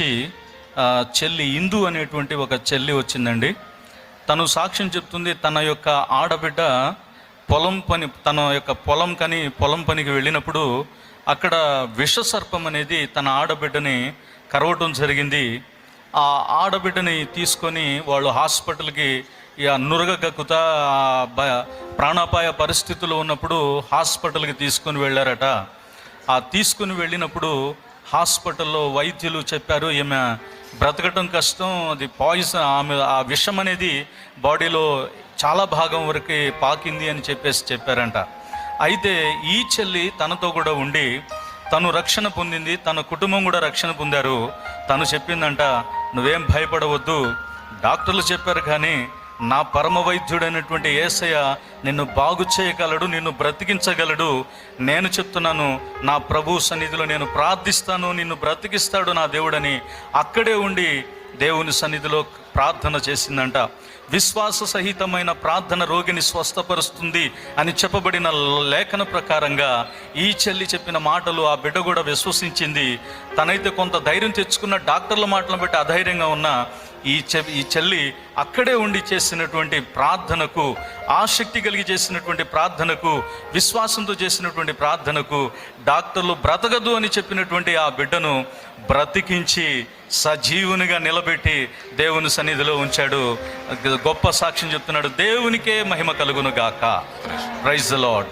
నుంచి చెల్లి ఇందు అనేటువంటి ఒక చెల్లి వచ్చిందండి. తను సాక్ష్యం చెప్తుంది తన యొక్క ఆడబిడ్డ పొలం పని తన యొక్క పొలం కని పొలం పనికి వెళ్ళినప్పుడు అక్కడ విషసర్పం అనేది తన ఆడబిడ్డని కరవటం జరిగింది. ఆ ఆడబిడ్డని తీసుకొని వాళ్ళు హాస్పిటల్కి ఇక నురగ గక్కుతా బ- ప్రాణాపాయ పరిస్థితులు ఉన్నప్పుడు హాస్పిటల్కి తీసుకొని వెళ్ళారట. ఆ తీసుకుని వెళ్ళినప్పుడు హాస్పిటల్లో వైద్యులు చెప్పారు ఈమె బ్రతకటం కష్టం అది పాయిజన్ ఆమె ఆ విషం అనేది బాడీలో చాలా భాగం వరకు పాకింది అని చెప్పేసి చెప్పారంట. అయితే ఈ చెల్లి తనతో కూడా ఉండి తను రక్షణ పొందింది తన కుటుంబం కూడా రక్షణ పొందారు. తను చెప్పిందంట నువ్వేం భయపడవద్దు. డాక్టర్లు చెప్పారు కానీ నా పరమ వైద్యుడైనటువంటి ఏసయ్య నిన్ను బాగు చేయగలడు నిన్ను బ్రతికించగలడు. నేను చెప్తున్నాను నా ప్రభు సన్నిధిలో నేను ప్రార్థిస్తాను నిన్ను బ్రతికిస్తాడు నా దేవుడని. అక్కడే ఉండి దేవుని సన్నిధిలో ప్రార్థన చేసిందంట. విశ్వాస సహితమైన ప్రార్థన రోగిని స్వస్థపరుస్తుంది అని చెప్పబడిన లేఖన ప్రకారంగా ఈ చెల్లి చెప్పిన మాటలు ఆ బిడ్డ కూడా విశ్వసించింది. తనైతే కొంత ధైర్యం తెచ్చుకున్న డాక్టర్ల మాటలను బట్టి అధైర్యంగా ఉన్న ఈ చె ఈ చెల్లి అక్కడే ఉండి చేసినటువంటి ప్రార్థనకు ఆసక్తి కలిగి చేసినటువంటి ప్రార్థనకు విశ్వాసంతో చేసినటువంటి ప్రార్థనకు డాక్టర్లు బ్రతకదు అని చెప్పినటువంటి ఆ బిడ్డను బ్రతికించి సజీవునిగా నిలబెట్టి దేవుని సన్నిధిలో ఉంచాడు. గొప్ప సాక్ష్యం చెప్తున్నాడు దేవునికే మహిమ కలుగును గాక ప్రైజ్ లాడ్